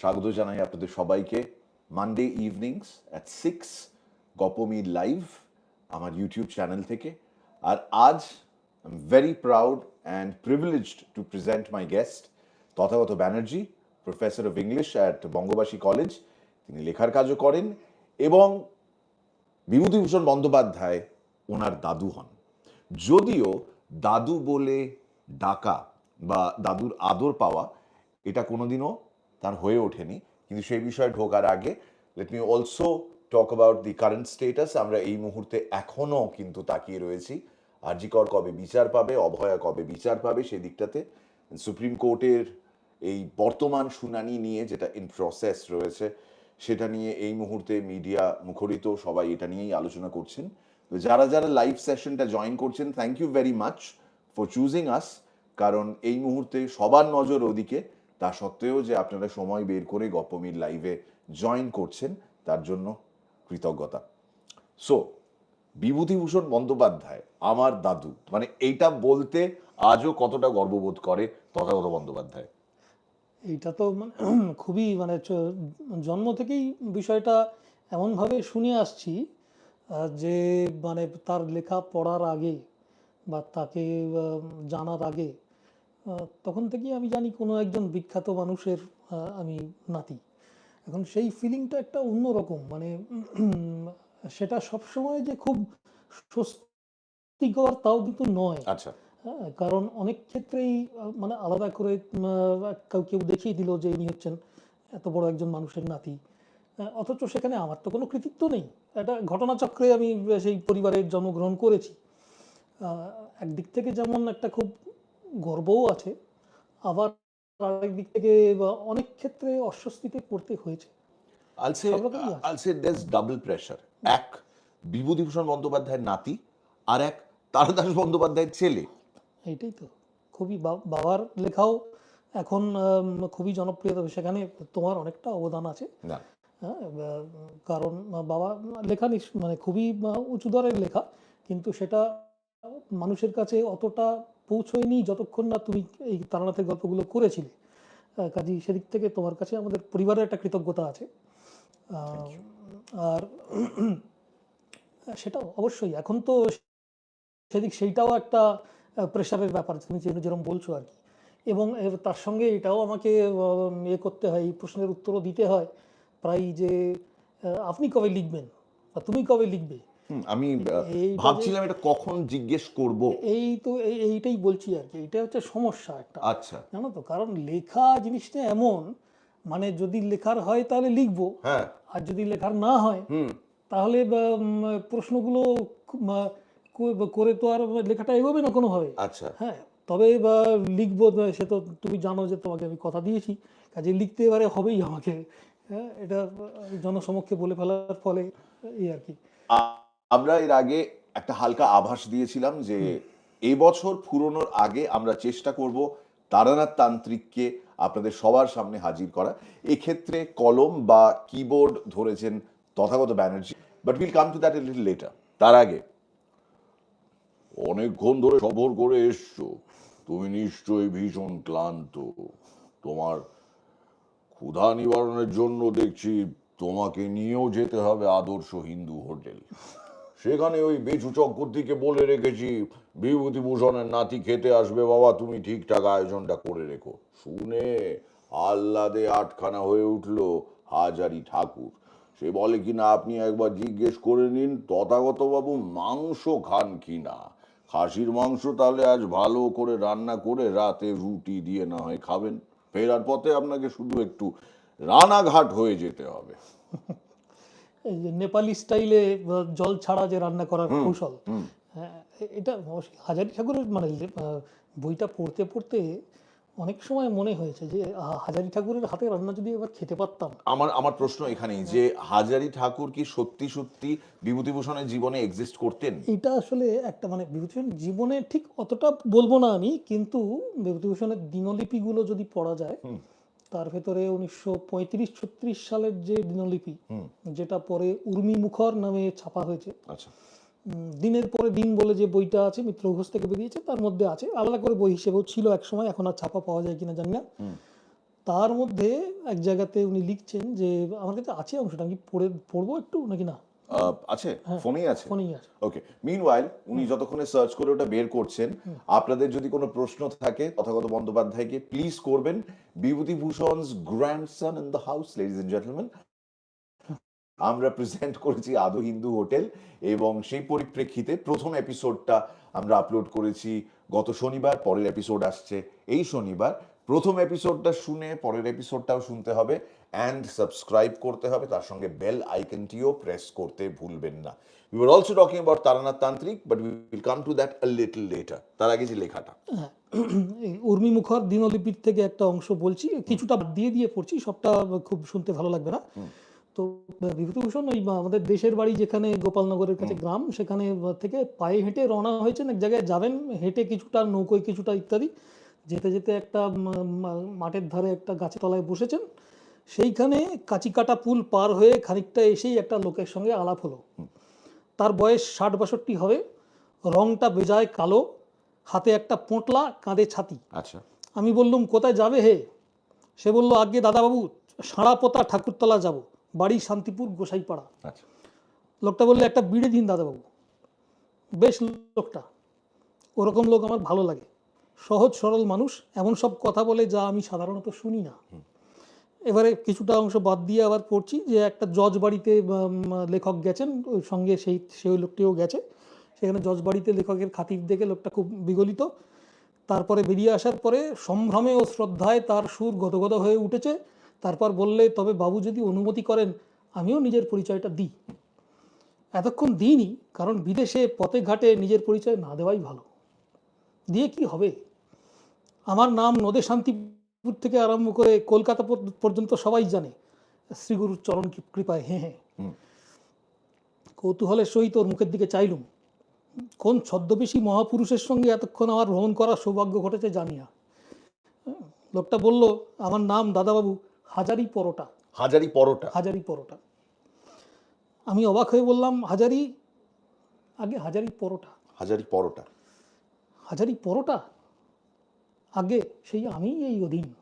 স্বাগত জানাই আপনাদের সবাইকে। মানডে ইভিনিংস অ্যাট সিক্স গপমি লাইভ আমার ইউটিউব চ্যানেল থেকে। আর আজ I am very proud and privileged to present my guest Tathagata Banerjee professor of English at Bangabasi college তিনি লেখার কাজও করেন এবং বিভূতিভূষণ বন্দ্যোপাধ্যায় ওনার দাদু হন। যদিও দাদু বলে ডাকা বা দাদুর আদর পাওয়া, এটা কোনোদিনও তার হয়ে ওঠেনি। কিন্তু সেই বিষয়ে ঢোকার আগে let me also talk about the current status আমরা এই মুহূর্তে এখনও কিন্তু তাকিয়ে রয়েছি। আরজিকর কবে বিচার পাবে, অভয়া কবে বিচার পাবে সেই দিকটাতে। সুপ্রিম কোর্টের এই বর্তমান শুনানি নিয়ে যেটা ইন প্রসেস রয়েছে, সেটা নিয়ে এই মুহূর্তে মিডিয়া মুখরিত, সবাই এটা নিয়েই আলোচনা করছেন। তো যারা যারা লাইভ সেশনটা জয়েন করছেন thank you very much for choosing us কারণ এই মুহূর্তে সবার নজর ওদিকে। তা সত্ত্বেও যে আপনারা সময় বের করে গপমির লাইভে জয়েন করছেন, তার জন্য কৃতজ্ঞতা। সো বিভূতিভূষণ বন্দ্যোপাধ্যায়, আমার দাদু মানে এইটা বলতে আজও কতটা গর্ববোধ করে তথাগত বন্দ্যোপাধ্যায়? এইটা তো মানে খুবই মানে জন্ম থেকেই বিষয়টা এমনভাবে শুনে আসছি যে মানে তার লেখা পড়ার আগে বা তাকে জানার আগে তখন থেকেই আমি জানি কোনো একজন বিখ্যাত মানুষের আমি নাতি। এখন সেই ফিলিংটা একটা অন্যরকম মানে সেটা সবসময় যে খুব স্বস্তিকর তাও কিন্তু নয়। আচ্ছা। হ্যাঁ কারণ অনেক ক্ষেত্রেই মানে আলাদা করে কেউ কেউ দেখিয়ে দিল যে ইনি হচ্ছেন এত বড় একজন মানুষের নাতি। অথচ সেখানে আমার তো কোনো কৃতিত্ব নেই। একটা ঘটনাচক্রে আমি সেই পরিবারে জন্মগ্রহণ করেছি। আহ, একদিক থেকে যেমন একটা খুব গর্বও আছে। আবার আরেক দিক থেকে অনেক ক্ষেত্রে অস্বস্তিতে পড়তে হয়েছে। I'll say there's double pressure. এক বিভূতিভূষণ বন্দ্যোপাধ্যায়ের নাতি আর এক তারাদাস বন্দ্যোপাধ্যায়ের ছেলে। এইটাই তো। খুবই বাবার লেখাও এখন খুবই জনপ্রিয়। তবে সেখানে তোমার অনেকটা অবদান আছে। হ্যাঁ কারণ বাবা লেখা মানে খুবই উঁচু দরের লেখা। কিন্তু সেটা মানুষের কাছে অতটা পৌঁছয়নি যতক্ষণ না তুমি এই তারানাথের গল্পগুলো করেছিলে। কাজেই সেদিক থেকে তোমার কাছে আমাদের পরিবারের একটা কৃতজ্ঞতা আছে। আর সেটাও অবশ্যই। এখন তো সেদিক সেইটাও একটা প্রেশারের ব্যাপার তুমি যেরকম বলছো আর কি। এবং তার সঙ্গে এটাও আমাকে ইয়ে করতে হয় এই প্রশ্নের উত্তরও দিতে হয়। প্রায় যে আপনি কবে লিখবেন বা তুমি কবে লিখবে? আমি ভাবছিলাম এটা কখন জিজ্ঞেস করব। এই তো এই- এইটাই বলছি আর কি এটা হচ্ছে সমস্যা একটা। আচ্ছা। জানো তো কারণ লেখা জিনিসটা এমন মানে যদি লেখার হয় তাহলে লিখব হ্যাঁ। আর যদি লেখার না হয় হুম। তাহলে প্রশ্নগুলো করে তো আর লেখাটা এগোবে না কোনোভাবে। আচ্ছা। হ্যাঁ তবে বা লিখব সে তো তুমি জানো যে তোমাকে আমি কথা দিয়েছি কাজে লিখতে এবারে হবেই আমাকে। হ্যাঁ এটা জনসমক্ষে বলে ফেলার ফলে এই আর কি। আমরা এর আগে একটা হালকা আভাস দিয়েছিলাম যে এই বছর ফুরোনোর আগে আমরা চেষ্টা করব তারানাথ তান্ত্রিককে আপনাদের সবার সামনে হাজির করা। এক্ষেত্রে কলম বা কিবোর্ড ধরেছেন Tathagata Banerjee but will come to that a little later তার আগে অনেকক্ষণ ধরে সফর করে এসছো তুমি নিশ্চয়ই ভীষণ ক্লান্ত। তোমার ক্ষুধা নিবারণের জন্য দেখছি তোমাকে নিয়েও যেতে হবে আদর্শ হিন্দু হোটেল। সেখানে ওই বেচু চক্রবর্তীকে বলে রেখেছি, বিভূতিভূষণের নাতি খেতে আসবে বাবা, তুমি ঠিকঠাক আয়োজনটা করে রেখো। শুনে আহ্লাদে আটখানা হয়ে উঠল হাজারি ঠাকুর। সে বলে কিনা, আপনি একবার জিজ্ঞেস করে নিন তথাগত বাবু মাংস খান কিনা? খাসির মাংস তাহলে আজ ভালো করে রান্না করে রাতে রুটি দিয়ে না হয় খাবেন। ফেরার পথে আপনাকে শুধু একটু রানাঘাট হয়ে যেতে হবে। এই যে নেপালি স্টাইলে জল ছাড়া যে রান্না করার কৌশল হ্যাঁ এটা হাজারি ঠাকুরের মানে বইটা পড়তে পড়তে অনেক সময় মনে হয়েছে যে হাজারি ঠাকুরের হাতে রান্না যদি এবার খেতে পারতাম। আমার আমার প্রশ্ন এখানেই যে হাজারি ঠাকুর কি সত্যি সত্যি বিভূতিভূষণের জীবনে এক্সিস্ট করতেন? এটা আসলে একটা মানে বিভূতিভূষণ জীবনে ঠিক অতটা বলব না আমি কিন্তু বিভূতিভূষণের দিনলিপিগুলো যদি পড়া যায় তার ভেতরে উনিশশো পঁয়ত্রিশ ছত্রিশ সালের যে দিনলিপি যেটা পরে উর্মি মুখর নামে ছাপা হয়েছে। আচ্ছা। দিনের পরে দিন বলে যে বইটা আছে মিত্র ঘোষ থেকে বেরিয়েছে তার মধ্যে আছে। আলাদা করে বই হিসেবেও ছিল এক সময় এখন আর ছাপা পাওয়া যায় কিনা জানি না। তার মধ্যে এক জায়গাতে উনি লিখছেন যে আমার কাছে আছে অংশটা আমি পড়ে পড়ব একটু নাকি না? আছে? ফোনেই আছে? ফোনেই আছে। ওকে মিনওয়াইল উনি যতক্ষণে সার্চ করে ওটা বের করছেন আপনাদের যদি কোনো প্রশ্ন থাকে তথাগত বন্দ্যোপাধ্যায়কে প্লিজ করবেন। Bibhutibhushan's grandson in the house ladies and gentleman আমরা প্রেজেন্ট করেছি আদো হিন্দু হোটেল এবং সেই পরিপ্রেক্ষিতে প্রথম এপিসোডটা আমরা আপলোড করেছি গত শনিবার পরের এপিসোড আসছে এই শনিবার। প্রথম এপিসোডটা শুনে পরের এপিসোডটাও শুনতে হবে। অ্যান্ড সাবস্ক্রাইব করতে হবে তার সঙ্গে বেল আইকনটিও প্রেস করতে ভুলবেন না। We are also talking about Taranath Tantrik but we will come to that a little later তার আগে যে লেখাটা। হ্যাঁ উর্মি মুখার দিনলিপির থেকে একটা অংশ বলছি কিছুটা দিয়ে দিয়ে পড়ছি সবটা খুব শুনতে ভালো লাগবে না। তো বিভূতিভূষণ ওই আমাদের দেশের বাড়ি যেখানে গোপালনগরের কাছে গ্রাম সেখানে থেকে পায়ে হেঁটে রওনা হয়েছেন এক জায়গায় যাবেন হেঁটে কিছুটা নৌকোয় কিছুটা ইত্যাদি যেতে যেতে একটা মাঠের ধারে একটা গাছের তলায় বসেছেন। সেইখানে কাঁচিকাটা পুল পার হয়ে খানিকটা এসেই একটা লোকের সঙ্গে আলাপ হলো। তার বয়স ষাট বাষট্টি হবে। রংটা বেজায় কালো। হাতে একটা পোঁটলা কাঁধে ছাতি। আচ্ছা। আমি বললুম কোথায় যাবে হে? সে বলল আগে দাদাবাবু সাঁড়াপোতা ঠাকুরতলা যাব। বাড়ি শান্তিপুর গোসাইপাড়া। আচ্ছা। লোকটা বললে একটা বিড়ি দিন দাদাবাবু। বেশ লোকটা। ওরকম লোক আমার ভালো লাগে। সহজ সরল মানুষ। এমন সব কথা বলে যা আমি সাধারণত শুনি না। এবারে কিছুটা অংশ বাদ দিয়ে আবার পড়ছি যে একটা জজ বাড়িতে লেখক গেছেন, ওই সঙ্গে সেই সেই লোকটিও গেছে। সেখানে জজ বাড়িতে লেখকের খাতির দেখে লোকটা খুব বিগলিত। তারপরে বেরিয়ে আসার পরে সম্ভ্রমে ও শ্রদ্ধায় তার সুর গদগদ হয়ে উঠেছে। তারপর বললে, তবে বাবু যদি অনুমতি করেন, আমিও নিজের পরিচয়টা দিই। এতক্ষণ দিইনি, কারণ বিদেশে পথে ঘাটে নিজের পরিচয় না দেওয়াই ভালো। দিয়ে কি হবে? আমার নাম নদে শান্তিপুর থেকে আরম্ভ করে কলকাতা পর্যন্ত সবাই জানে। শ্রীগুরুর চরণ কৃ- কৃপায় হ্যাঁ হ্যাঁ। কৌতূহলের সহিত ওর মুখের দিকে চাইলুম। কোন ছদ্মবেশী মহাপুরুষের সঙ্গে এতক্ষণ আমার ভ্রমণ করার সৌভাগ্য ঘটেছে জানি না লোকটা বলল আমার নাম দাদাবাবু হাজারি পরোটা। হাজারি পরোটা। হাজারি পরোটা। আমি অবাক হয়ে বললাম হাজারি? আগে হাজারি পরোটা। হাজারি পরোটা। হাজারি পরোটা? আগে সেই আমি এই অধীন।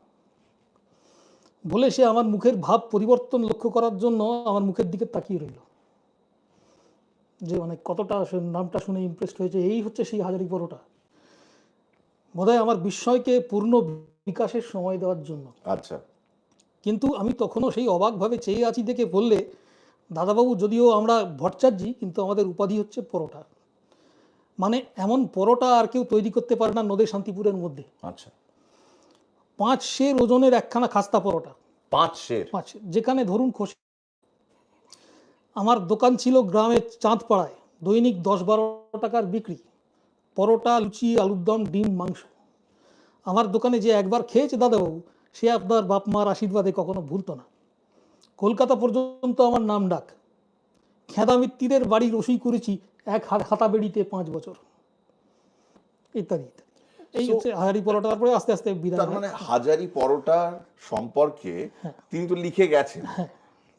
বলে সে আমার মুখের ভাব পরিবর্তন লক্ষ্য করার জন্য আমার মুখের দিকে তাকিয়ে রইল। যে মানে কতটা নামটা শুনে ইমপ্রেসড হয়েছে এই হচ্ছে সেই হাজারি পরোটা। বোধহয় আমার বিস্ময়কে পূর্ণ বিকাশের সময় দেওয়ার জন্য। আচ্ছা। কিন্তু আমি তখনও সেই অবাকভাবে চেয়ে আছি দেখে বললে দাদাবাবু যদিও আমরা ভট্টাচার্যি কিন্তু আমাদের উপাধি হচ্ছে পরোটা। মানে এমন পরোটা আর কেউ তৈরি করতে পারে না নদে শান্তিপুরের মধ্যে। আচ্ছা। পাঁচ শের ওজনের একখানা খাস্তা পরোটা। পাঁচ শের পাঁচ যেখানে ধরুন খসি আমার দোকান ছিল গ্রামের চাঁদপাড়ায় দৈনিক দশ বারো টাকার বিক্রি। পরোটা লুচি আলুর দম ডিম মাংস। আমার দোকানে যে একবার খেয়েছে দাদাবাবু সে আপনার বাপ মার আশীর্বাদে কখনো ভুলতো না। কলকাতা পর্যন্ত আমার নাম ডাক। খেদা মিত্তিরের বাড়ি রসই করেছি এক হাতা বেড়িতে পাঁচ বছর। ইত্যাদি ইত্যাদি। এই হচ্ছে হাজারি পরোটা তারপরে আস্তে আস্তে বিদায় তার মানে হাজারি পরোটা সম্পর্কে হ্যাঁ। তিনি তো লিখে গেছেন।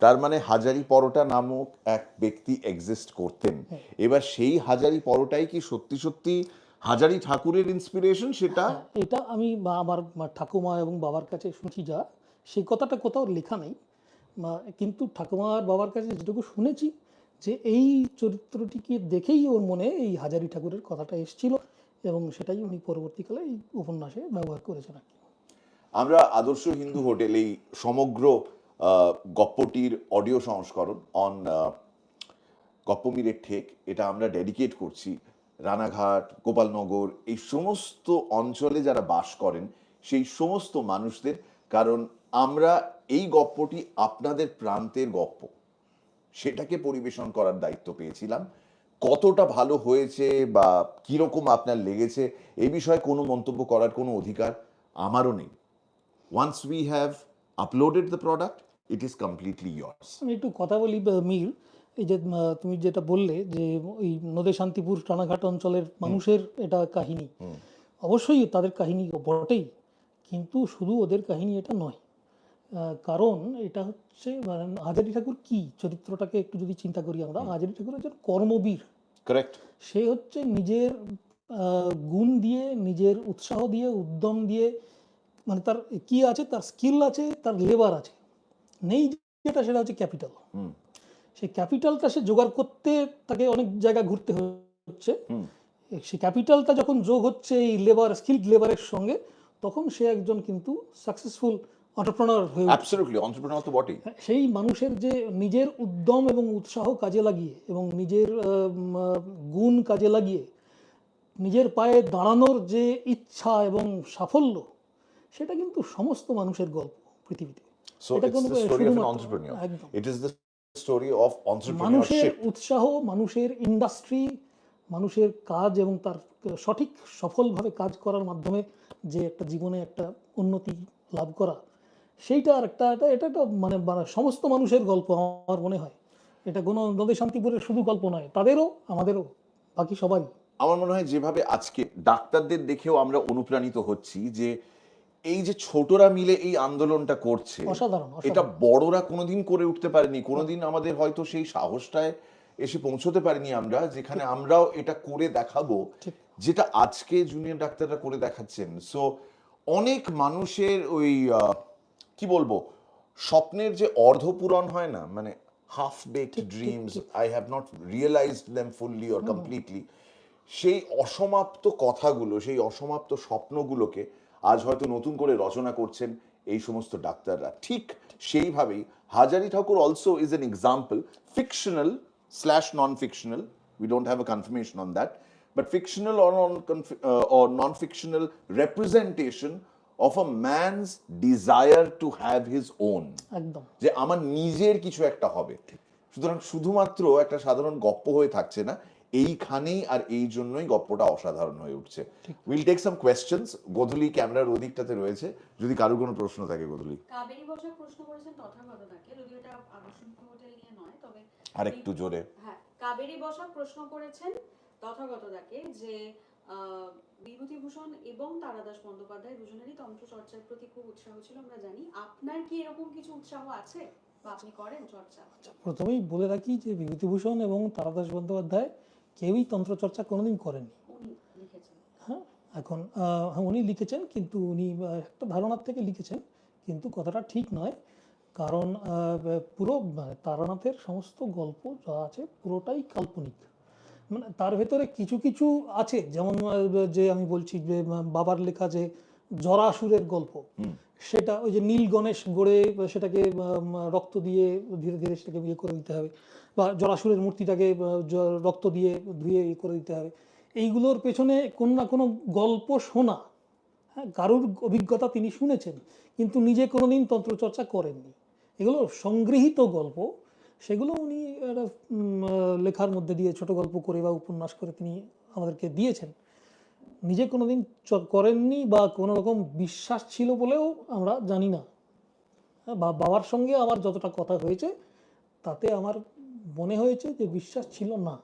তার মানে হাজারি পরোটা নামক এক ব্যক্তি এক্সিস্ট করতেন। হ্যাঁ। এবার সেই হাজারি পরোটাই কি সত্যি সত্যি হাজারি ঠাকুরের ইন্সপিরেশন সেটা? এটা আমি আমার ঠাকুমা এবং বাবার কাছে শুনছি যা। সেই কথাটা কোথাও লেখা নেই। কিন্তু ঠাকুমা আর বাবার কাছে যেটুকু শুনেছি যে এই চরিত্রটিকে দেখেই ওর মনে এই হাজারি ঠাকুরের কথাটা এসেছিল এবং সেটাই উনি পরবর্তীকালে এই উপন্যাসে ব্যবহার করেছেন আমরা আদর্শ হিন্দু হোটেল এই সমগ্র গপ্পটির অডিও সংস্করণ অন গপ্পমীরের ঠেক, এটা আমরা ডেডিকেট করছি রানাঘাট, গোপালনগর, এই সমস্ত অঞ্চলে যারা বাস করেন, সেই সমস্ত মানুষদের, কারণ আমরা এই গপ্পটি আপনাদের প্রান্তের গপ্প। সেটাকে পরিবেশন করার দায়িত্ব পেয়েছিলাম। কতটা ভালো হয়েছে বা কীরকম আপনার লেগেছে এই বিষয়ে কোনো মন্তব্য করার কোনো অধিকার আমারও নেই। Once we have uploaded the product it is completely yours. আমি একটু কথা বলি মীর। এই যে তুমি যেটা বললে যে ওই নদে শান্তিপুর রানাঘাট অঞ্চলের মানুষের এটা কাহিনী। অবশ্যই তাদের কাহিনী বটেই কিন্তু শুধু ওদের কাহিনী এটা নয়। কারণ এটা হচ্ছে মানে হাজারি ঠাকুর কি? চরিত্রটাকে একটু যদি চিন্তা করি আমরা হাজারি ঠাকুর একজন কর্মবীর। Correct. সে হচ্ছে নিজের গুণ দিয়ে নিজের উৎসাহ দিয়ে উদ্যম দিয়ে মানে তার কি আছে তার স্কিল আছে তার লেবার আছে। নেই যেটা সেটা হচ্ছে ক্যাপিটাল সেই ক্যাপিটালটা সে জোগাড় করতে তাকে অনেক জায়গা ঘুরতে হচ্ছে। সেই ক্যাপিটালটা যখন যোগ হচ্ছে এই লেবার স্কিল্ড লেবারের সঙ্গে তখন সে একজন কিন্তু সাকসেসফুল অন্টারপ্রনার হয়ে অ্যাবসলিউটলি অন্টারপ্রেনার তো বটেই। সেই মানুষের যে নিজের উদ্যম এবং উৎসাহ কাজে লাগিয়ে এবং নিজের গুণ কাজে লাগিয়ে নিজের পায়ে দাঁড়ানোর যে ইচ্ছা এবং সাফল্য সেটা কিন্তু সমস্ত মানুষের গল্প পৃথিবীতে। মানুষের উৎসাহ মানুষের ইন্ডাস্ট্রি মানুষের কাজ এবং তার সঠিক সফলভাবে কাজ করার মাধ্যমে যে একটা জীবনে একটা উন্নতি লাভ করা সেইটা আর একটা এটা এটা একটা মানে মানে সমস্ত মানুষের গল্প আমার মনে হয়। এটা কোনো নদী শান্তিপুরের শুধু গল্প নয় তাদেরও আমাদেরও বাকি সবারই। আমার মনে হয় যেভাবে আজকে ডাক্তারদের দেখেও আমরা অনুপ্রাণিত হচ্ছি যে এই যে ছোটরা মিলে এই আন্দোলনটা করছে অসাধারণ এটা বড়রা কোনোদিন করে উঠতে পারেনি। কোনোদিন আমাদের হয়তো সেই সাহসটায় এসে পৌঁছতে পারিনি আমরা যেখানে আমরাও এটা করে দেখাবো যেটা আজকে জুনিয়র ডাক্তাররা করে দেখাচ্ছেন। সো অনেক মানুষের ওই কি বলব? স্বপ্নের যে অর্ধপূরণ হয় না মানে half baked dreams I have not realised them fully or completely সেই অসমাপ্ত কথাগুলো সেই অসমাপ্ত স্বপ্নগুলোকে আজ হয়তো নতুন করে রচনা করছেন এই সমস্ত ডাক্তাররা। ঠিক সেইভাবেই Hazari Thakur also is an example fictional slash non fictional we don't have a confirmation on that but fictional or non uh, or non-fictional representation of a man's desire to have his own. একদম। যে আমার নিজের কিছু একটা হবে। সুতরাং শুধুমাত্র একটা সাধারণ গপ্প হয়ে থাকছে না এইখানেই আর এই জন্যই গপ্পটা অসাধারণ হয়ে উঠছে। উইল টেক সাম কোয়েশ্চেন্স গোধূলি ক্যামেরার ওদিকটাতে রয়েছে। যদি কারোর কোনো প্রশ্ন থাকে গোধূলি। কাবেরী বসাক প্রশ্ন করেছেন তথাগতটাকে যদিও এটা আকর্ষণ হোটেল নিয়ে নয় তবে আর একটু জোরে। হ্যাঁ কাবেরী বসাক প্রশ্ন করেছেন তথাগতটাকে যে বিভূতিভূষণ এবং তারাদাস বন্দ্যোপাধ্যায় দুজনেরই তন্ত্র চর্চার প্রতি খুব উৎসাহ ছিল আমরা জানি। আপনার কি এরকম কিছু উৎসাহ আছে? বা আপনি করেন চর্চা? আচ্ছা, প্রথমেই বলে রাখি যে বিভূতিভূষণ এবং তারাদাস বন্দ্যোপাধ্যায় কেউই তন্ত্রচর্চা কোনোদিন করেননি। হ্যাঁ এখন হ্যাঁ, উনি লিখেছেন কিন্তু উনি একটা ধারণার থেকে লিখেছেন কিন্তু কথাটা ঠিক নয়। কারণ পুরো মানে তারানাথের সমস্ত গল্প যা আছে পুরোটাই কাল্পনিক। মানে তার ভেতরে কিছু কিছু আছে। যেমন যে আমি বলছি যে বাবার লেখা যে জরাসুরের গল্প সেটা ওই যে নীল গণেশ গড়ে সেটাকে রক্ত দিয়ে ধীরে ধীরে সেটাকে ইয়ে করে দিতে হবে। বা জরাসুরের মূর্তিটাকে রক্ত দিয়ে ধুয়ে ইয়ে করে দিতে হবে। এইগুলোর পেছনে কোনো না কোনো গল্প শোনা হ্যাঁ কারুর অভিজ্ঞতা তিনি শুনেছেন কিন্তু নিজে কোনোদিন তন্ত্রচর্চা করেননি। এগুলো সংগৃহীত গল্প সেগুলো উনি একটা লেখার মধ্যে দিয়ে ছোট গল্প করে বা উপন্যাস করে তিনি আমাদেরকে দিয়েছেন। নিজে কোনোদিন করেননি বা কোনো রকম বিশ্বাস ছিল বলেও আমরা জানি না। হ্যাঁ, বা বাবার সঙ্গে আমার যতটা কথা হয়েছে তাতে আমার মনে হয়েছে যে বিশ্বাস ছিল না।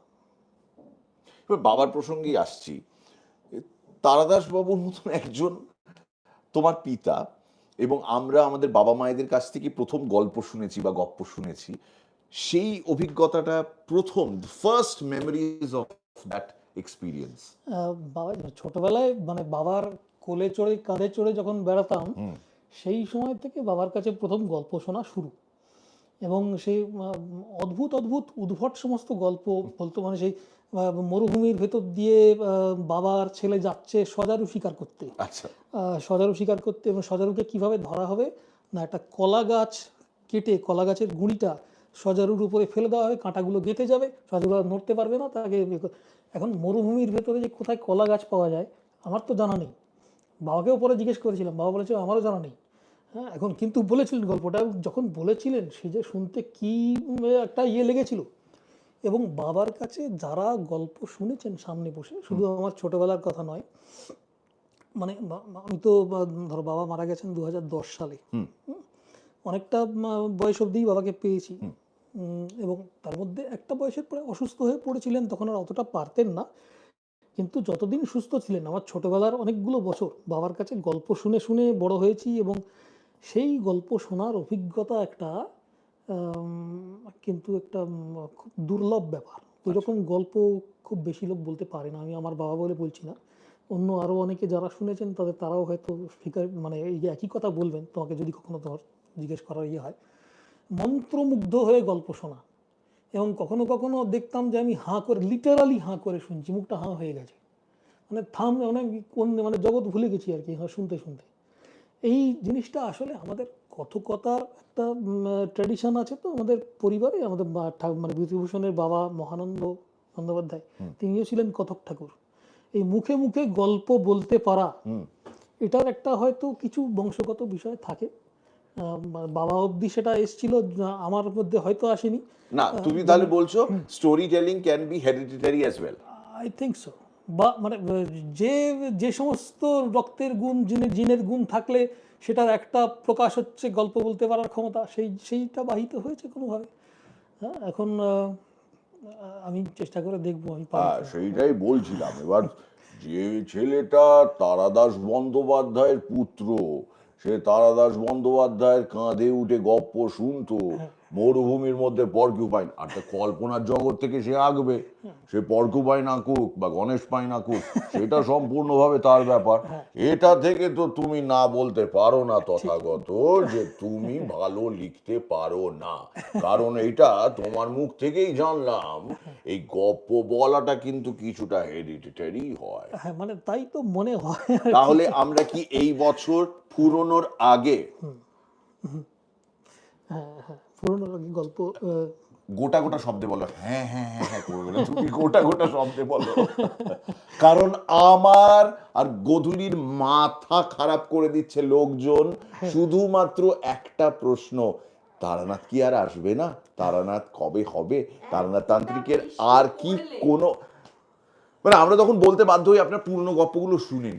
বাবার প্রসঙ্গেই আসছি। তারাদাস বাবুর মতন একজন তোমার পিতা এবং আমরা আমাদের বাবা মায়েদের কাছ থেকে প্রথম গল্প শুনেছি বা গপ্প শুনেছি। সেই অভিজ্ঞতাটা প্রথম first memories of that experience বাবা ছোটবেলায় মানে বাবার কোলে চড়ে কাঁধে চড়ে যখন বেড়াতাম সেই সময় থেকে বাবার কাছে প্রথম গল্প শোনা শুরু। এবং সেই অদ্ভুত অদ্ভুত উদ্ভট সমস্ত গল্প বলতো মানে সেই মরুভূমির ভেতর দিয়ে বাবার ছেলে যাচ্ছে সজারু শিকার করতে। আচ্ছা। সজারু শিকার করতে এবং সজারুকে কীভাবে ধরা হবে না একটা কলা গাছ কেটে কলা গাছের গুঁড়িটা সজারুর উপরে ফেলে দেওয়া হবে কাঁটাগুলো গেঁথে যাবে সজারু আর নড়তে পারবে না তাকে এখন মরুভূমির ভেতরে যে কোথায় কলা গাছ পাওয়া যায় আমার তো জানা নেই। বাবাকেও পরে জিজ্ঞেস করেছিলাম বাবা বলেছে আমারও জানা নেই। হ্যাঁ এখন কিন্তু বলেছিলেন গল্পটা যখন বলেছিলেন সে যে শুনতে কি একটা ইয়ে লেগেছিল। এবং বাবার কাছে যারা গল্প শুনেছেন সামনে বসে শুধু আমার ছোটবেলার কথা নয় মানে আমি তো ধরো বাবা মারা গেছেন দু হাজার দশ সালে। হুম। অনেকটা বয়স অবধিই বাবাকে পেয়েছি। এবং তার মধ্যে একটা বয়সের পরে অসুস্থ হয়ে পড়েছিলেন তখন আর অতটা পারতেন না। কিন্তু যতদিন সুস্থ ছিলেন আমার ছোটবেলার অনেকগুলো বছর বাবার কাছে গল্প শুনে শুনে বড় হয়েছি এবং সেই গল্প শোনার অভিজ্ঞতা একটা কিন্তু একটা খুব দুর্লভ ব্যাপার। ওই রকম গল্প খুব বেশি লোক বলতে পারে না আমি আমার বাবা বলে বলছি না। অন্য আরও অনেকে যারা শুনেছেন তাদের তারাও হয়তো স্বীকার মানে এই যে একই কথা বলবেন। তোমাকে যদি কখনো তোমার জিজ্ঞেস করার ইয়ে হয়। মন্ত্রমুগ্ধ হয়ে গল্প শোনা। এবং কখনো কখনো দেখতাম যে আমি হাঁ করে লিটারালি হাঁ করে শুনছি মুখটা হাঁ হয়ে গেছে। মানে থাম মানে আমি কোন মানে জগৎ ভুলে গেছি আর কি হ্যাঁ শুনতে শুনতে। এই জিনিসটা আসলে আমাদের কথকতার একটা ট্র্যাডিশন আছে তো আমাদের পরিবারে আমাদের মানে বিভূতিভূষণের বাবা মহানন্দ বন্দ্যোপাধ্যায় তিনিও ছিলেন কথক ঠাকুর। এই মুখে মুখে গল্প বলতে পারা এটার একটা হয়তো কিছু বংশগত বিষয় থাকে বাবা অবধি সেটা এসেছিল আমার মধ্যে হয়তো আসেনি। না তুমি তাহলে বলছো story telling can be hereditary as well I think so বা মানে যে যে সমস্ত রক্তের গুণ জিনের জিনের গুণ থাকলে সেটার একটা প্রকাশ হচ্ছে গল্প বলতে পারার ক্ষমতা সেই সেইটা বাহিত হয়েছে কোনোভাবে। হ্যাঁ এখন আমি চেষ্টা করে দেখব আমি হ্যাঁ সেইটাই বলছিলাম। এবার যে ছেলেটা তারাদাস বন্দ্যোপাধ্যায়ের পুত্র সে তারাদাস বন্দ্যোপাধ্যায়ের কাঁধে উঠে গপ্প শুনতো। মরুভূমির মধ্যে পরকিউপাইন আর তা কল্পনার জগৎ থেকে সে আঁকবে। সে পরকিউপাইন আঁকুক বা গণেশ পাইন আঁকুক সেটা সম্পূর্ণভাবে তার ব্যাপার। এটা থেকে তো তুমি না বলতে পারো না তথাগত যে তুমি ভালো লিখতে পারো না। কারণ এটা তোমার মুখ থেকেই জানলাম। এই গপ্প বলাটা কিন্তু কিছুটা হেরিডিটারি হয়। হ্যাঁ মানে তাই তো মনে হয়। তাহলে আমরা কি এই বছর ফুরোনোর আগে হ্যাঁ হ্যাঁ। পুরোনো গল্প গোটা গোটা শব্দে বলো। হ্যাঁ হ্যাঁ হ্যাঁ হ্যাঁ তুমি গোটা গোটা শব্দে বলো। কারণ আমার আর গধুলির মাথা খারাপ করে দিচ্ছে লোকজন। শুধুমাত্র একটা প্রশ্ন তারানাথ কি আর আসবে না? তারানাথ কবে হবে? তারানাথ তান্ত্রিকের আর কি কোনো মানে আমরা তখন বলতে বাধ্য হই আপনার পুরনো গল্পগুলো শুনেন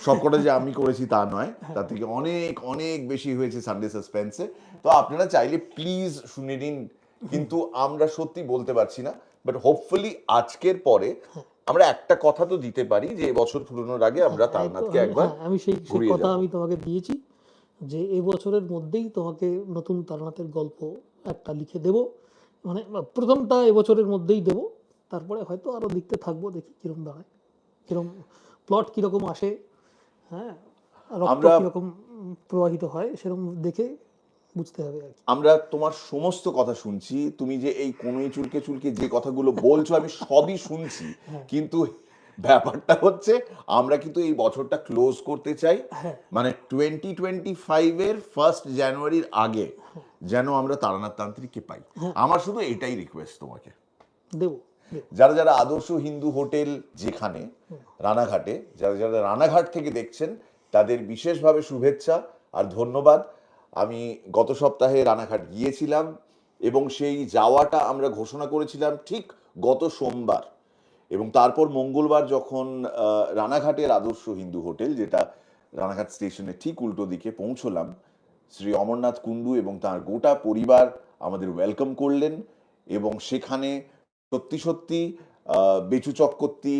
সবকটা যে আমি করেছি তা নয়। তার থেকে অনেক অনেক বেশি হয়েছে সানডে সাসপেন্সে তো আপনারা চাইলে প্লিজ শুনে নিন। কিন্তু আমরা সত্যি বলতে পারছি না। বাট হোপফুলি আজকের পরে আমরা একটা কথা তো দিতে পারি যে এবছর পুরনোর আগে আমরা এই তো তারনাথকে আমি- একবার হ্যাঁ, আমি সেই কথা আমি তোমাকে দিয়েছি যে এই বছরের মধ্যেই তোমাকে নতুন তারনাথের গল্প একটা লিখে দেব। মানে প্রথমটা এবছরের মধ্যেই দেব। তারপরে হয়তো আরও লিখতে থাকব দেখি কিরম দাঁড়ায় কিরম প্লট কীরকম আসে হ্যাঁ রক্ত কীরকম প্রবাহিত হয় সেরকম দেখে বুঝতে হবে আর আমরা তোমার সমস্ত কথা শুনছি তুমি যে এই কোনোই চুলকে চুলকে যে কথাগুলো বলছো আমি সবই শুনছি। কিন্তু ব্যাপারটা হচ্ছে আমরা কিন্তু এই বছরটা ক্লোজ করতে চাই। হ্যাঁ। মানে টোয়েন্টি টোয়েন্টি ফাইভের ফার্স্ট জানুয়ারির আগে যেন আমরা তারানাথ তান্ত্রিককে পাই। আমার শুধু এটাই রিকোয়েস্ট তোমাকে। দেবো। যারা যারা আদর্শ হিন্দু হোটেল যেখানে, রানাঘাটে, যারা যারা রানাঘাট থেকে দেখছেন, তাদের বিশেষভাবে শুভেচ্ছা আর ধন্যবাদ। আমি গত সপ্তাহে রানাঘাট গিয়েছিলাম এবং সেই যাওয়াটা আমরা ঘোষণা করেছিলাম ঠিক গত সোমবার এবং তারপর মঙ্গলবার যখন রানাঘাটের আদর্শ হিন্দু হোটেল, যেটা রানাঘাট স্টেশনের ঠিক উল্টো দিকে পৌঁছলাম, শ্রী অমরনাথ কুণ্ডু এবং তার গোটা পরিবার আমাদের ওয়েলকাম করলেন এবং সেখানে সত্যি সত্যি বেচু চক্রবর্তী,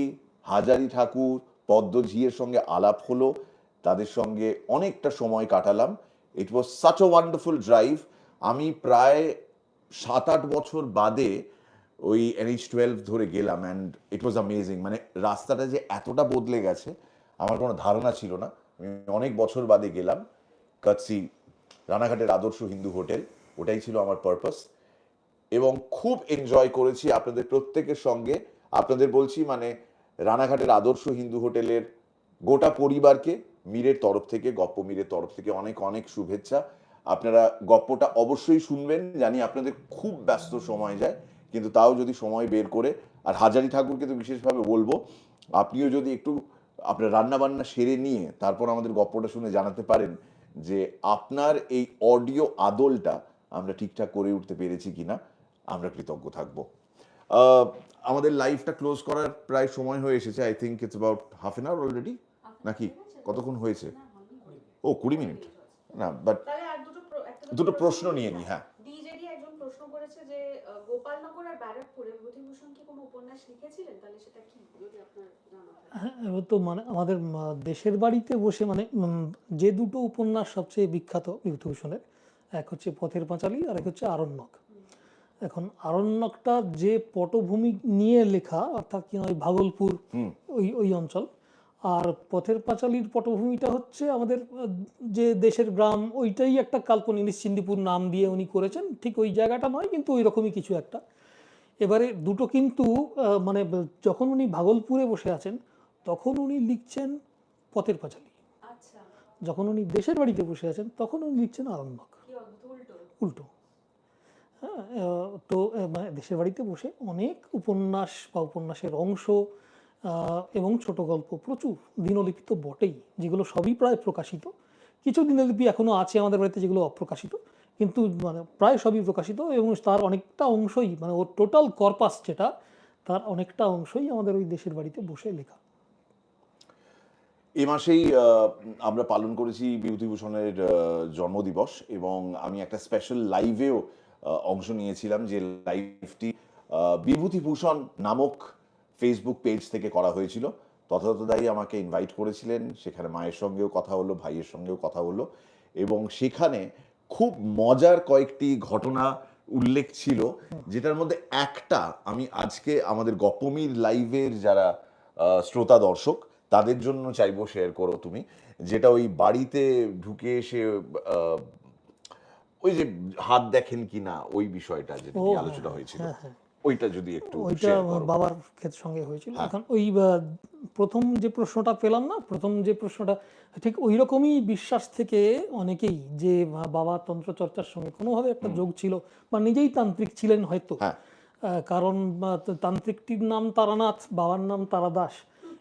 হাজারি ঠাকুর পদ্মঝিয়ের সঙ্গে আলাপ হলো, তাদের সঙ্গে অনেকটা সময় কাটালাম। It was such a wonderful drive আমি প্রায় সাত আট বছর বাদে ওই এনএইচ টুয়েলভ ধরে গেলাম অ্যান্ড ইট ওয়াজ অ্যামেজিং মানে রাস্তাটা যে এতটা বদলে গেছে, আমার কোনো ধারণা ছিল না। আমি অনেক বছর বাদে গেলাম। কাচ্ছি রানাঘাটের আদর্শ হিন্দু হোটেল, ওটাই ছিল আমার পারপাস এবং খুব এনজয় করেছি আপনাদের প্রত্যেকের সঙ্গে। আপনাদের বলছি মানে রানাঘাটের আদর্শ হিন্দু হোটেলের গোটা পরিবারকে, মীরের তরফ থেকে, গপ্প মীরের তরফ থেকে অনেক অনেক শুভেচ্ছা। আপনারা গপ্পটা অবশ্যই শুনবেন, জানি আপনাদের খুব ব্যস্ত সময় যায়, কিন্তু তাও যদি সময় বের করে, আর হাজারি ঠাকুরকে তো বিশেষভাবে বলব, আপনিও যদি একটু আপনার রান্না বান্না সেরে নিয়ে তারপর আমাদের গপ্পটা শুনে জানাতে পারেন যে আপনার এই অডিও আদলটা আমরা ঠিকঠাক করে উঠতে পেরেছি কিনা। আমরা কৃতজ্ঞ থাকব। আমাদের লাইভটা ক্লোজ করার প্রায় সময় হয়ে এসেছে। I think it's about half an hour already নাকি? কতক্ষণ হয়েছে? ও কুড়ি মিনিট। না বাট দুটো প্রশ্ন নিয়ে নিই, হ্যাঁ। ডিজেডি একজন প্রশ্ন করেছে যে আহ, গোপালনগর আর ব্যারাকপুরে বিভূতিভূষণ কি কোনো উপন্যাস লিখেছিলেন? তাহলে সেটা কি যদি আপনার জানা থাকে। হ্যাঁ এবার তো মানে আমাদের দেশের বাড়িতে বসে মানে যে দুটো উপন্যাস সবচেয়ে বিখ্যাত বিভূতিভূষণের এক হচ্ছে পথের পাঁচালী আর এক হচ্ছে আরণ্যক। এখন আরণ্যকটা যে পটভূমি নিয়ে লেখা অর্থাৎ কি ওই ভাগলপুর ওই ওই অঞ্চল। আর পথের পাঁচালীর পটভূমিটা হচ্ছে আমাদের যে দেশের গ্রাম ওইটাই একটা কাল্পনিক নিশ্চিন্দিপুর নাম দিয়ে উনি করেছেন। ঠিক ওই জায়গাটা নয় কিন্তু ওই রকমই কিছু একটা। এবারে দুটো কিন্তু মানে যখন উনি ভাগলপুরে বসে আছেন তখন উনি লিখছেন পথের পাঁচালী। আচ্ছা। যখন উনি দেশের বাড়িতে বসে আছেন তখন উনি লিখছেন আরণ্যক। কি অদ্ভুত উল্টো। উল্টো। হ্যাঁ তো মানে দেশের বাড়িতে বসে অনেক উপন্যাস বা উপন্যাসের অংশ এবং ছোট গল্প প্রচুর দিনলিপি তো বটেই, যেগুলো সবই প্রায় প্রকাশিত। কিছু দিনলিপি এখনও আছে আমাদের বাড়িতে যেগুলো অপ্রকাশিত, কিন্তু মানে প্রায় সবই প্রকাশিত এবং তার অনেকটা অংশই মানে ওর টোটাল কর্পাস যেটা, তার অনেকটা অংশই আমাদের ওই দেশের বাড়িতে বসে লেখা। এ মাসেই আমরা পালন করেছি বিভূতিভূষণের জন্মদিবস এবং আমি একটা স্পেশাল লাইভেও অংশ নিয়েছিলাম যে লাইভটি বিভূতিভূষণ নামক ফেসবুক পেজ থেকে করা হয়েছিল। তথাযথ দায়ী আমাকে ইনভাইট করেছিলেন। সেখানে মায়ের সঙ্গেও কথা হলো, ভাইয়ের সঙ্গেও কথা হলো এবং সেখানে খুব মজার কয়েকটি ঘটনা উল্লেখ ছিল, যেটার মধ্যে একটা আমি আজকে আমাদের গপমির লাইভের যারা শ্রোতা দর্শক, তাদের জন্য চাইব শেয়ার করো তুমি। যেটা ওই বাড়িতে ঢুকে এসে ওই যে হাত দেখেন কিনা ওই বিষয়টা যেটা নিয়ে আলোচনা হয়েছিল হ্যাঁ হ্যাঁ। ওইটা যদি একটু ওইটা বাবার ক্ষেত্রে সঙ্গে হয়েছিল। হ্যাঁ। এখন ওই প্রথম যে প্রশ্নটা পেলাম না প্রথম যে প্রশ্নটা ঠিক ওই রকমই বিশ্বাস থেকে অনেকেই যে বাবা তন্ত্র চর্চার সঙ্গে কোনোভাবে একটা যোগ ছিল বা নিজেই তান্ত্রিক ছিলেন হয়তো। হ্যাঁ। আহ, কারণ তান্ত্রিকটির নাম তারানাথ বাবার নাম তারাদাস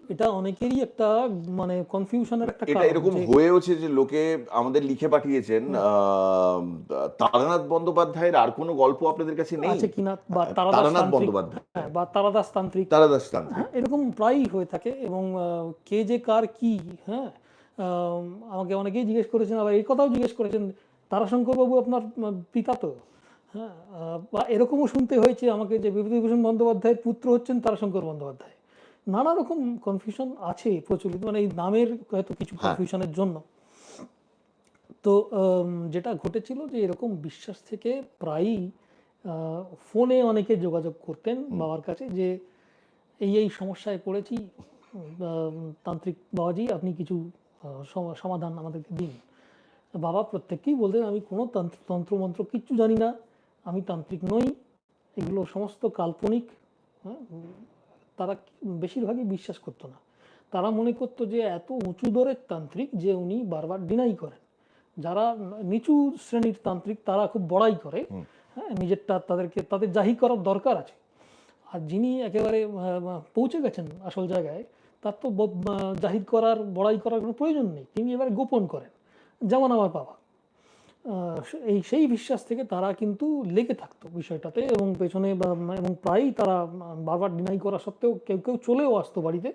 এটা অনেকেরই একটা মানে কনফিউশনের একটা এটা এরকম হয়েওছে যে লোকে আমাদের লিখে পাঠিয়েছেন তারানাথ বন্দ্যোপাধ্যায়ের আর কোনো গল্প আপনাদের কাছে নেই? আছে কিনা? বা তারানাথ বন্দ্যোপাধ্যায়। হ্যাঁ, বা তারাদাস তান্ত্রিক। তারাদাস তান্ত্রিক। হ্যাঁ এরকম প্রায়ই হয়ে থাকে এবং কে যে কার কি হ্যাঁ আম, আমাকে অনেকেই জিজ্ঞেস করেছেন আবার এই কথাও জিজ্ঞেস করেছেন তারাশঙ্কর বাবু আপনার পিতা তো? হ্যাঁ বা এরকমও শুনতে হয়েছে আমাকে যে বিভূতিভূষণ বন্দ্যোপাধ্যায়ের পুত্র হচ্ছেন তারাশঙ্কর বন্দ্যোপাধ্যায়। নানা রকম কনফিউশন আছে প্রচলিত মানে এই নামের হয়তো কিছু হ্যাঁ। কনফিউশনের জন্য। তো যেটা ঘটেছিল যে এরকম বিশ্বাস থেকে প্রায়ই ফোনে অনেকে যোগাযোগ করতেন বাবার কাছে যে এই এই সমস্যায় পড়েছি তান্ত্রিক বাবাজি আপনি কিছু সমাধান আমাদেরকে দিন। বাবা প্রত্যেককেই বলতেন আমি কোনো তন্ত্র তন্ত্রমন্ত্র কিচ্ছু জানি না আমি তান্ত্রিক নই এগুলো সমস্ত কাল্পনিক হ্যাঁ তারা বেশিরভাগই বিশ্বাস করতো না। তারা মনে করতো যে এত উঁচু দরের তান্ত্রিক যে উনি বারবার ডিনাই করেন। যারা নিচু শ্রেণির তান্ত্রিক তারা খুব বড়াই করে। হ্যাঁ নিজেরটা তাদেরকে তাদের জাহির করার দরকার আছে। আর যিনি একেবারে পৌঁছে গেছেন আসল জায়গায় তার তো জাহির করার বড়াই করার কোনো প্রয়োজন নেই। তিনি এবারে গোপন করেন। যেমন আমার বাবা। এই সেই বিশ্বাস থেকে তারা কিন্তু লেগে থাকতো বিষয়টাতে এবং পেছনে এবং প্রায়ই তারা বারবার ডিনাই করা সত্ত্বেও কেউ কেউ চলেও আসতো বাড়িতে।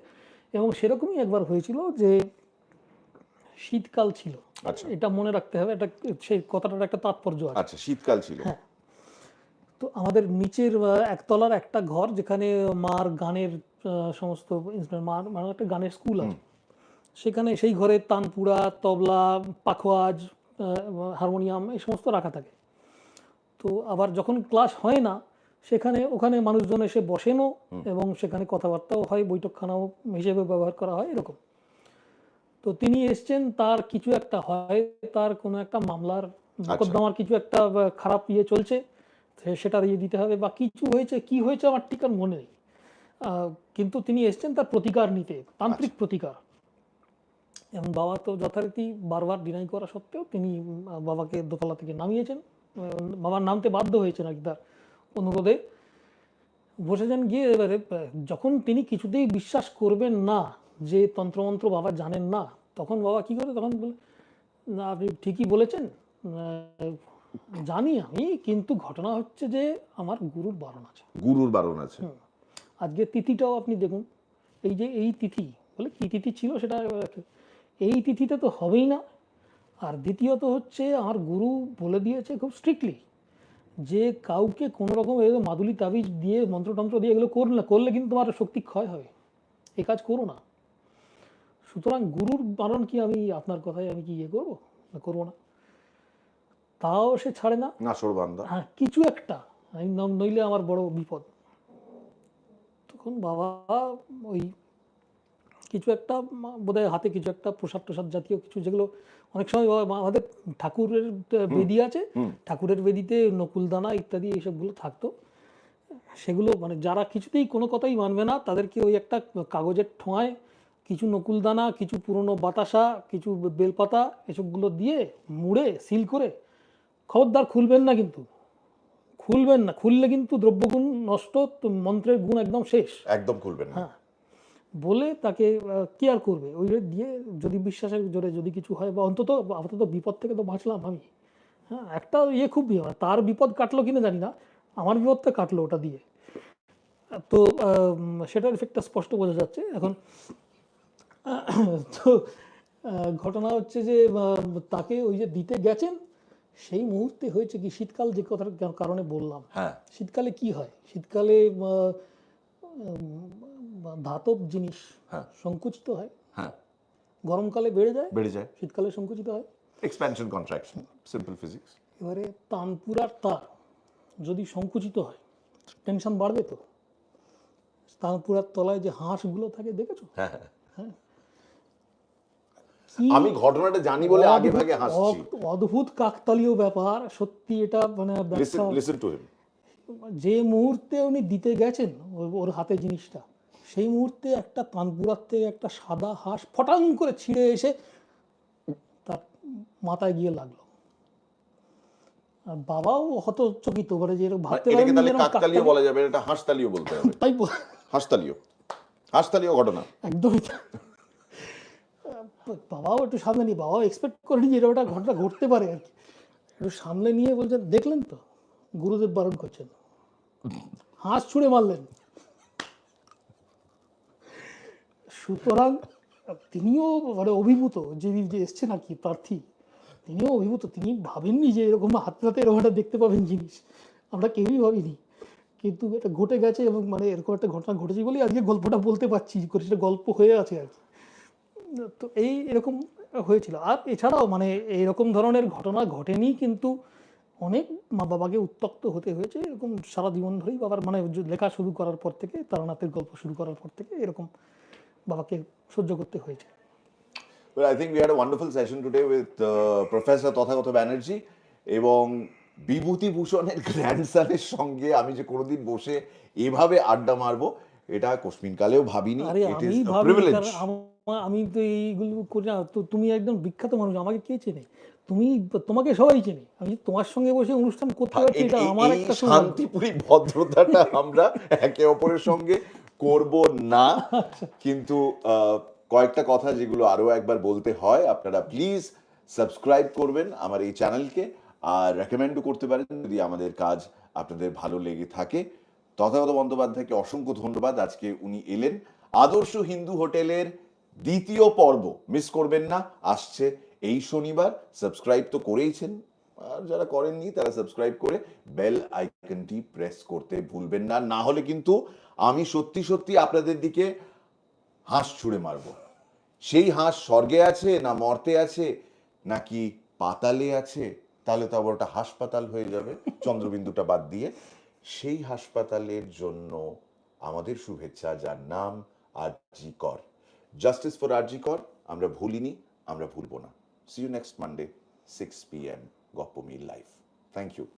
এবং সেরকমই একবার হয়েছিল যে শীতকাল ছিল। আচ্ছা। এটা মনে রাখতে হবে এটা সেই কথাটার একটা তাৎপর্য আছে। আচ্ছা শীতকাল ছিল। হ্যাঁ। তো আমাদের নিচের একতলার একটা ঘর যেখানে মার গানের সমস্ত মার মার একটা গানের স্কুল আছে। সেখানে সেই ঘরে তানপুরা তবলা পাখোয়াজ হারমোনিয়াম এই সমস্ত রাখা থাকে। তো আবার যখন ক্লাস হয় না সেখানে ওখানে মানুষজন এসে বসেনও এবং সেখানে কথাবার্তাও হয় বৈঠকখানাও হিসেবে ব্যবহার করা হয় এরকম। তো তিনি এসছেন তার কিছু একটা হয় তার কোনো একটা মামলার মোকদ্দমার কিছু একটা খারাপ ইয়ে চলছে সে- সেটার ইয়ে দিতে হবে বা কিছু হয়েছে কি হয়েছে আমার ঠিক আর মনে নেই। আহ, কিন্তু তিনি এসছেন তার প্রতিকার নিতে তান্ত্রিক প্রতিকার। এবং বাবা তো যথারীতি বারবার ডিনাই করা সত্ত্বেও তিনি বাবাকে দোতলা থেকে নামিয়েছেন। বাবার নামতে বাধ্য হয়েছেন আর কি তার অনুরোধে। বসেছেন গিয়ে এবারে যখন তিনি কিছুতেই বিশ্বাস করবেন না যে তন্ত্রমন্ত্র বাবা জানেন না তখন বাবা কি করে? তখন বলে না আপনি ঠিকই বলেছেন। জানি আমি কিন্তু ঘটনা হচ্ছে যে আমার গুরুর বারণ আছে। গুরুর বারণ আছে। আজকে তিথিটাও আপনি দেখুন। এই যে এই তিথি বলে কি তিথি ছিল সেটা এই তিথিতে তো হবেই না। আর দ্বিতীয়ত হচ্ছে আমার গুরু বলে দিয়েছে খুব স্ট্রিক্টলি যে কাউকে কোনো রকম এরকম মাদুলি তাবিজ দিয়ে মন্ত্রতন্ত্র দিয়ে এগুলো করলে না করলে কিন্তু তোমার শক্তি ক্ষয় হবে। এ কাজ করো না। সুতরাং গুরুর বারণ কি আমি আপনার কথায় আমি কি ইয়ে করব? না করব না। তাও সে ছাড়ে না। বান্দা। হ্যাঁ কিছু একটা। আমি ন- নইলে আমার বড় বিপদ। তখন বাবা ওই কিছু একটা বোধহয় হাতে কিছু একটা প্রসাদ প্রসাদ জাতীয় কিছু যেগুলো অনেক সময় আমাদের ঠাকুরের বেদি আছে ঠাকুরের বেদিতে নকুলদানা ইত্যাদি এইসবগুলো থাকতো। সেগুলো মানে যারা কিছুতেই কোনো কথাই মানবে না তাদেরকে ওই একটা কাগজের ঠোঁয়ায় কিছু নকুলদানা কিছু পুরনো বাতাসা কিছু বেলপাতা এসবগুলো দিয়ে মুড়ে সিল করে খবরদার খুলবেন না কিন্তু। খুলবেন না খুললে কিন্তু দ্রব্যগুণ নষ্ট মন্ত্রের গুণ একদম শেষ। একদম খুলবেন না। হ্যাঁ। বলে তাকে কেয়ার করবে। ওই দিয়ে যদি বিশ্বাসের জোরে যদি কিছু হয় বা অন্তত আপাতত বিপদ থেকে তো বাঁচলাম আমি। হ্যাঁ একটা ইয়ে খুব ইয়ে, তার বিপদ কাটলো কিনা জানি না। আমার বিপদটা কাটলো ওটা দিয়ে। তো সেটার এফেক্টটা স্পষ্ট বোঝা যাচ্ছে। এখন তো ঘটনা হচ্ছে যে তাকে ওই যে দিতে গেছেন সেই মুহূর্তে হয়েছে কি শীতকাল যে কথার কারণে বললাম। হ্যাঁ। শীতকালে কি হয়? শীতকালে ধাতব জিনিস হ্যাঁ। সংকুচিত হয় হ্যাঁ। গরমকালে বেড়ে যায় বেড়ে যায়। শীতকালে সংকুচিত হয়। এক্সপ্যানশন কন্ট্রাকশন সিম্পল ফিজিক্স এবারে তানপুরার তার যদি সংকুচিত হয় টেনশন বাড়বে তো? তানপুরার তলায় যে হাঁসগুলো থাকে দেখেছ? হ্যাঁ হ্যাঁ। আমি ঘটনাটা জানি বলে আগে ভাগে হাসছি। অদ্ভুত- কাকতালীয় ব্যাপার সত্যি এটা মানে লিসেন টু হিম যে মুহূর্তে উনি দিতে গেছেন ওর হাতে জিনিসটা সেই মুহূর্তে একটা তানপুরার থেকে একটা সাদা হাঁস ফটাং করে ছিঁড়ে এসে তার মাথায় গিয়ে লাগল। আর বাবাও হতচকিত করে যে এরকম ভাবতে এটাকে তাহলে কাকতালীয়- বলা যাবে এটা হাঁসতালীয় বলতে হবে। তাই হাঁসতালীয়। হাঁসতালীয় ঘটনা। একদমই বাবাও একটু সামনে নিয়ে বাবাও এক্সপেক্ট করেনি যে এরকম একটা ঘটনা ঘটতে পারে আর কি। একটু সামনে নিয়ে বলছেন দেখলেন তো গুরুদেব বারণ করছেন। হাঁস ছুঁড়ে মারলেন। সুতরাং তিনিও মানে অভিভূত যিনি যে এসছেন আর কি প্রার্থী, তিনিও অভিভূত। তিনি ভাবেননি যে এরকম হাতটাতে এরকম একটা দেখতে পাবেন জিনিস। আমরা কেউই ভাবিনি। কিন্তু এটা ঘটে গেছে এবং মানে এরকম একটা ঘটনা ঘটেছে বলেই আজকে গল্পটা বলতে পারছি, করে সেটা গল্প হয়ে আছে আর কি। তো এই এরকম হয়েছিল। আর এছাড়াও মানে এইরকম ধরনের ঘটনা ঘটেনি, কিন্তু অনেক মা বাবাকে উত্তক্ত হতে হয়েছে। এরকম সারা জীবন ধরেই বাবার মানে লেখা শুরু করার পর থেকে, তারানাথের গল্প শুরু করার পর থেকে এরকম বাবাকে সহ্য করতে হয়েছে। Well, I think we had a wonderful session today with uh, Professor Tathagata Banerjee এবং বিভূতি ভূষণের গ্র্যান্ডসনের সঙ্গে আমি যে কোনোদিন বসে এভাবে আড্ডা মারবো এটা কোশ্মিন কালেও ভাবিনি। ইট আমি ইজ ভাবি প্রিভিলেজ আমি তো এইগুলো করি না। তো তুমি একদম বিখ্যাত মানুষ আমাকে কে চেনে? তুমি তোমাকে সবাই চেনে। আমি তোমার সঙ্গে বসে অনুষ্ঠান করতে পারছি এটা আমার একটা। শান্তিপুরি ভদ্রতাটা আমরা একে অপরের সঙ্গে করব না। কিন্তু কয়েকটা কথা যেগুলো আরও একবার বলতে হয়, আপনারা প্লিজ সাবস্ক্রাইব করবেন আমার এই চ্যানেলকে আর রেকমেন্ডও করতে পারেন যদি আমাদের কাজ আপনাদের ভালো লেগে থাকে। তথাগত বন্দ্যোপাধ্যায়কে অসংখ্য ধন্যবাদ। আজকে উনি এলেন। আদর্শ হিন্দু হোটেলের দ্বিতীয় পর্ব মিস করবেন না। আসছে এই শনিবার। সাবস্ক্রাইব তো করেইছেন। আর যারা করেননি, তারা সাবস্ক্রাইব করে বেল আইকনটি প্রেস করতে ভুলবেন না। না হলে কিন্তু আমি সত্যি সত্যি আপনাদের দিকে হাঁস ছুঁড়ে মারব। সেই হাঁস স্বর্গে আছে, না মর্তে আছে, নাকি পাতালে আছে? তাহলে তো আবার ওটা হাসপাতাল হয়ে যাবে। চন্দ্রবিন্দুটা বাদ দিয়ে। সেই হাসপাতালের জন্য আমাদের শুভেচ্ছা, যার নাম আরজি কর জাস্টিস ফর আরজি কর আমরা ভুলিনি, আমরা ভুলবো না। See you next Monday six P M Goppo Mil live thank you